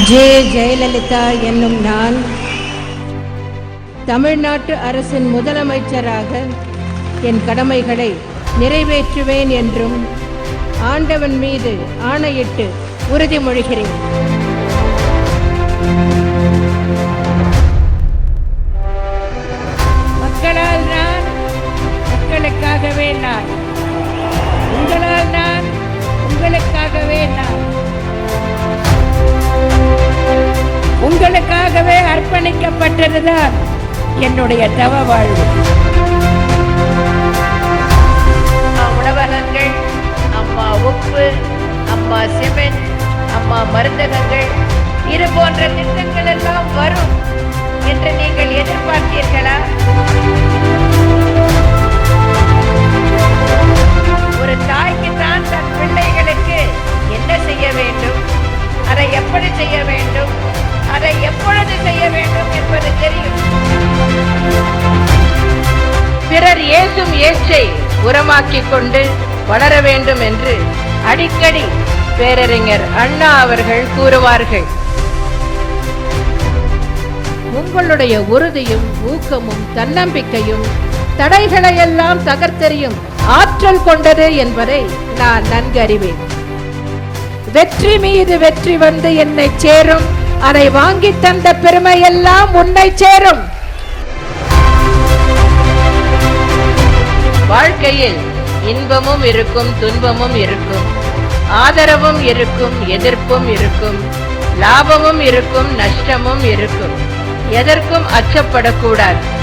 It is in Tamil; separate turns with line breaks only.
ஜே ஜெயலலிதா என்னும் நான் தமிழ்நாட்டு அரசின் முதலமைச்சராக என் கடமைகளை நிறைவேற்றுவேன் என்றும் ஆண்டவன் மீது ஆணையிட்டு உறுதிமொழிகிறேன் மக்களால் நான் மக்களுக்காகவே நான் உங்களுக்காகவே அர்ப்பணிக்கப்பட்டதுதான் என்னுடைய தவ வாழ்வு.
உணவகங்கள் அம்மா உப்பு அம்மா சிமெண்ட் அம்மா மருந்தகங்கள் இது போன்ற திட்டங்கள் எல்லாம் செய்ய வேண்டும். அதை எப்பொழுது செய்ய வேண்டும் என்பது தெரியும். பிறர் ஏசும் ஏச்சை உரமாக்கிக் கொண்டு வளர வேண்டும் என்று அடிக்கடி பேரறிஞர் அண்ணா அவர்கள் கூறுவார்கள்.
உங்களுடைய உறுதியும் ஊக்கமும் தன்னம்பிக்கையும் தடைகளை எல்லாம் தகர்த்தெறியும் ஆற்றல் கொண்டது என்பதை நான் நன்கு அறிவேன் வெற்றி மீது வெற்றி வந்து என்னை சேரும். அதை வாங்கித் தந்த பெருமை எல்லாம் உன்னை சேரும்.
வாழ்க்கையில் இன்பமும் இருக்கும் துன்பமும் இருக்கும். ஆதரவும் இருக்கும் எதிர்ப்பும் இருக்கும். லாபமும் இருக்கும் நஷ்டமும் இருக்கும். எதற்கும் அச்சப்படக்கூடாது.